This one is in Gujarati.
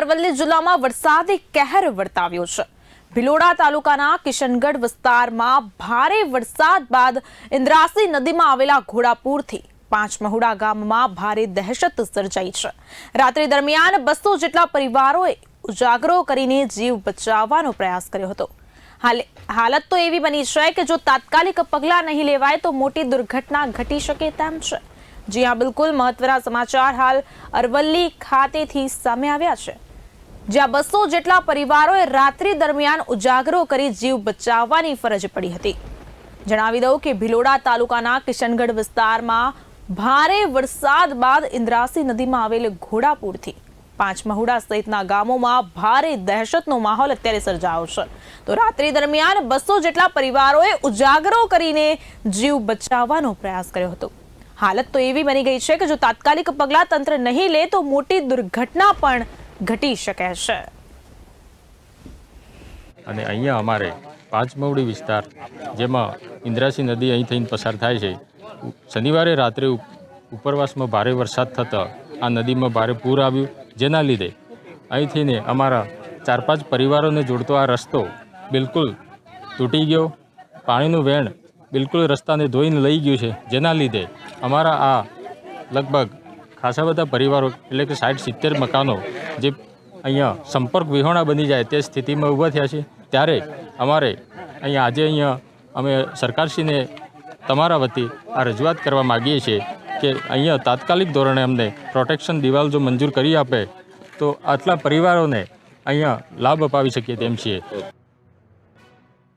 અરવલ્લી જિલ્લામાં વરસાદે કહેર વર્તાવ્યો છે. ભિલોડા તાલુકાના કિશનગઢ વિસ્તારમાં ભારે વરસાદ બાદ ઇન્દ્રાસી નદીમાં આવેલા ઘોડાપુરથી પાંચમહુડા ગામમાં ભારે દહેશત સર્જાઈ છે. રાત્રિ દરમિયાન બસો જેટલા પરિવારોએ ઉજાગરો કરીને જીવ બચાવવાનો પ્રયાસ કર્યો હતો. હાલ, હાલત તો એવી બની છે કે જો તાત્કાલિક પગલાં નહીં લેવાય તો મોટી દુર્ઘટના ઘટી શકે તેમ છે. જી હા, બિલકુલ મહત્વના સમાચાર હાલ અરવલ્લી ખાતેથી સામે આવ્યા છે. જ્યાં બસો જેટલા પરિવારોએ રાત્રિ દરમિયાન ઉજાગરો કરી જીવ બચાવવાની ફરજ પડી હતી. જણાવી દઉં કે ભિલોડા તાલુકાના કિશનગઢ વિસ્તારમાં ભારે વરસાદ બાદ ઇન્દ્રાસી નદીમાં આવેલ ઘોડાપુરથી પાંચ મહુડા સહિતના ગામોમાં ભારે દહેશતનો માહોલ અત્યારે સર્જાયો છે. તો રાત્રિ દરમિયાન બસો જેટલા પરિવારોએ ઉજાગરો કરીને જીવ બચાવવાનો પ્રયાસ કર્યો હતો. હાલત તો એવી બની ગઈ છે કે જો તાત્કાલિક પગલાં તંત્ર નહીં લે તો મોટી દુર્ઘટના પણ ઘટી શકે છે. અને અહીંયા અમારે પાંચમવડી વિસ્તાર, જેમાં ઇન્દ્રાસી નદી અહીં થઈને પસાર થાય છે. શનિવારે રાત્રે ઉપરવાસમાં ભારે વરસાદ થતાં આ નદીમાં ભારે પૂર આવ્યું, જેના લીધે અહીંથી ને અમારા ચાર પાંચ પરિવારોને જોડતો આ રસ્તો બિલકુલ તૂટી ગયો. પાણીનું વહેણ બિલકુલ રસ્તાને ધોઈને લઈ ગયું છે, જેના લીધે અમારા આ લગભગ ખાસા બધા પરિવારો, એટલે કે સાઠ સિત્તેર મકાનો જે અહીંયા સંપર્ક વિહોણા બની જાય તે સ્થિતિમાં ઊભા થયા છે. ત્યારે અમારે અહીંયા આજે અહીંયા અમે સરકારશ્રીને તમારા વતી આ રજૂઆત કરવા માગીએ છીએ કે અહીંયા તાત્કાલિક ધોરણે અમને પ્રોટેક્શન દિવાલ જો મંજૂર કરી આપે, તો આટલા પરિવારોને અહીંયા લાભ અપાવી શકીએ તેમ છીએ.